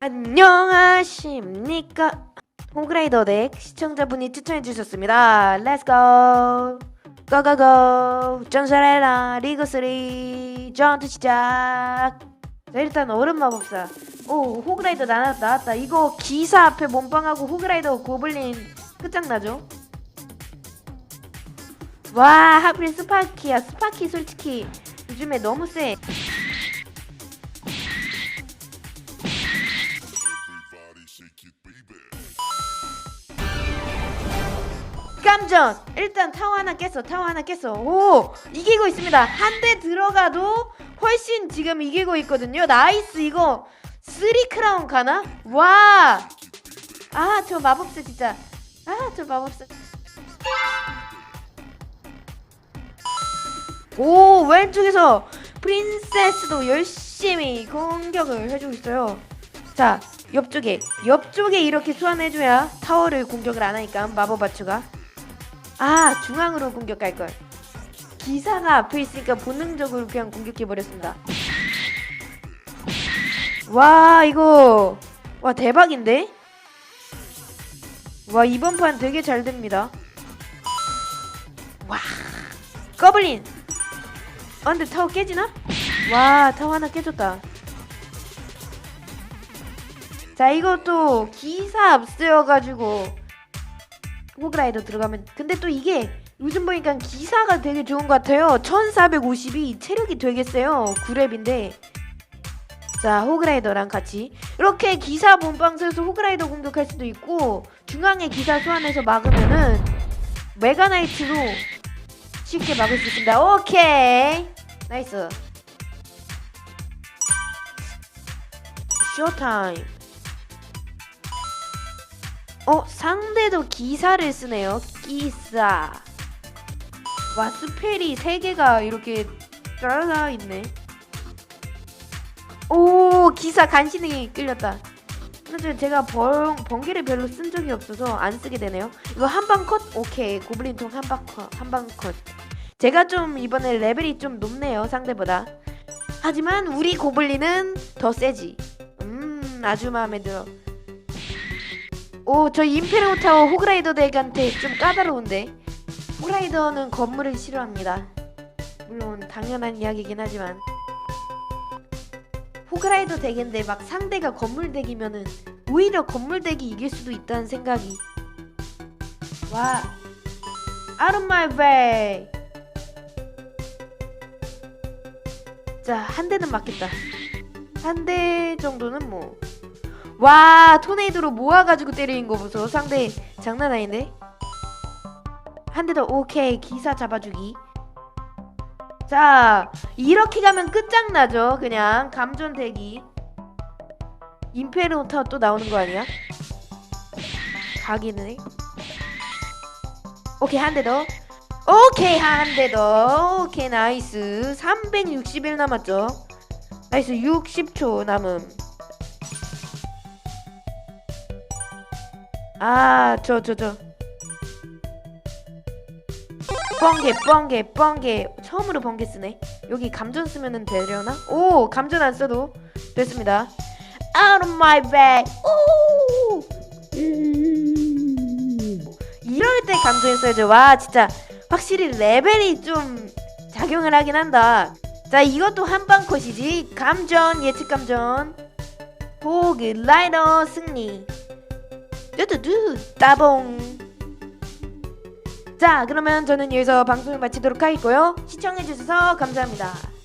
안녕하십니까. 호그라이더 덱 시청자분이 추천해 주셨습니다. 렛츠고 고고고 전설해라 리그3 전투 시작 자. 일단 얼음 마법사. 오 호그라이더 나, 나왔다. 이거 기사 앞에 몸빵하고 호그라이더 고블린 끝장나죠? 와 하필 스파키야. 스파키 솔직히 요즘에 너무 세 깜전. 일단 타워 하나 깼어 타워 하나 깼어. 오 이기고 있습니다. 한 대 들어가도 훨씬 지금 이기고 있거든요. 나이스 이거. 쓰리 크라운 가나? 와 아 저 마법사 진짜. 아 저 마법사. 오 왼쪽에서 프린세스도 열심히 공격을 해주고 있어요. 자 옆쪽에 옆쪽에 이렇게 소환해줘야 타워를 공격을 안 하니까 마법 바추가 아 중앙으로 공격할 걸. 기사가 앞에 있으니까 본능적으로 그냥 공격해 버렸습니다. 와 이거. 와 대박인데? 와 이번 판 되게 잘 됩니다. 와 꺼블린. 아 근데 타워 깨지나? 와 타워 하나 깨졌다. 자 이것도 기사 앞세워가지고 호그라이더 들어가면 근데 또 이게 요즘 보니까 기사가 되게 좋은 것 같아요. 1452 체력이 되게 세요. 9렙인데. 자 호그라이더랑 같이. 이렇게 기사 본방에서 호그라이더 공격할 수도 있고 중앙에 기사 소환해서 막으면은 메가나이트로 쉽게 막을 수 있습니다. 오케이. 나이스. 쇼타임 어 상대도 기사를 쓰네요. 기사. 와 스펠이 세 개가 이렇게 따라 있네. 오 기사 간신히 끌렸다. 사실 제가 번, 번개를 별로 쓴 적이 없어서 안 쓰게 되네요. 이거 한 방 컷? 오케이. 고블린통 한 방 컷 한 방 컷. 제가 좀 이번에 레벨이 좀 높네요 상대보다. 하지만 우리 고블린은 더 세지. 음 아주 마음에 들어 오, 저 임페르 타워 호그라이더 덱한테 좀 까다로운데. 호그라이더는 건물을 싫어합니다. 물론 당연한 이야기긴 하지만. 호그라이더 덱인데 막 상대가 건물 덱이면은 오히려 건물 덱이 이길 수도 있다는 생각이. 와. Out of my way. 자, 한 대는 맞겠다. 한 대 정도는 뭐. 와 토네이도로 모아가지고 때리는 거 보소. 상대 장난 아닌데? 한 대 더 오케이. 기사 잡아주기. 자 이렇게 가면 끝장나죠. 그냥 감전 대기. 임페르노타 또 나오는 거 아니야? 각이네 오케이 한 대 더. 오케이 한 대 더. 오케이 나이스. 361 남았죠. 나이스 60초 남음 아, 저, 저, 저. 뻥개, 뻥개, 뻥개. 처음으로 번개 쓰네. 여기 감전 쓰면은 되려나? 오, 감전 안 써도 됐습니다. Out of my bag. 오! 이럴 때 감전 써야죠. 와, 진짜 확실히 레벨이 좀 작용을 하긴 한다. 자, 이것도 한방 컷이지. 감전, 예측 감전. 호그 라이더 승리. 뚜뚜뚜 따봉. 자 그러면 저는 여기서 방송을 마치도록 하겠고요. 시청해주셔서 감사합니다